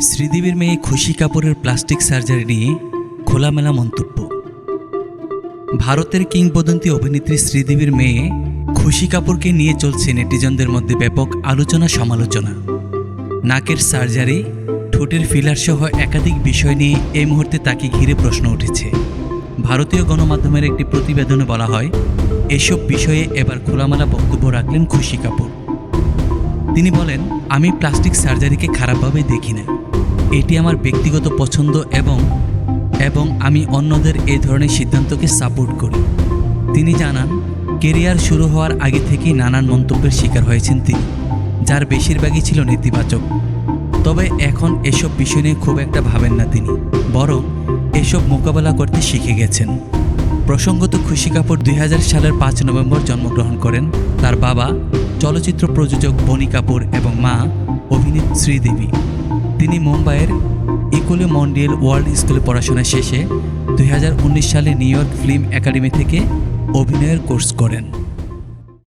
শ্রীদেবীর মেয়ে খুশি কাপুরের প্লাস্টিক সার্জারি নিয়ে খোলামেলা মন্তব্য। ভারতের কিংবদন্তি অভিনেত্রী শ্রীদেবীর মেয়ে খুশি কাপুরকে নিয়ে চলছে নেটিজনদের মধ্যে ব্যাপক আলোচনা সমালোচনা। নাকের সার্জারি, ঠোঁটের ফিলার সহ একাধিক বিষয় নিয়ে এই মুহূর্তে তাকে ঘিরে প্রশ্ন উঠেছে। ভারতীয় গণমাধ্যমের একটি প্রতিবেদনে বলা হয়, এসব বিষয়ে এবার খোলামেলা বক্তব্য রাখলেন খুশি কাপুর। তিনি বলেন, আমি প্লাস্টিক সার্জারিকে খারাপভাবে দেখি না এটি আমার ব্যক্তিগত পছন্দ এবং এবং আমি অন্যদের এই ধরনের সিদ্ধান্তকে সাপোর্ট করি। তিনি জানান, কেরিয়ার শুরু হওয়ার আগে থেকেই নানান মন্তব্যের শিকার হয়েছেন তিনি, যার বেশিরভাগই ছিল নেতিবাচক। তবে এখন এসব বিষয় নিয়ে খুব একটা ভাবেন না তিনি, বরং এসব মোকাবেলা করতে শিখে গেছেন। প্রসঙ্গত খুশি কাপুর দুই হাজার সালের পাঁচ নভেম্বর জন্মগ্রহণ করেন। তার বাবা চলচ্চিত্র প্রযোজক বনি কাপুর এবং মা অভিনেত্রী শ্রীদেবী। তিনি মুম্বাইয়ের ইকোলে মন্ডিয়েল ওয়ার্ল্ড স্কুলে পড়াশোনা শেষে দুই হাজার উনিশ সালে নিউ ইয়র্ক ফিল্ম একাডেমি থেকে অভিনয়ের কোর্স করেন।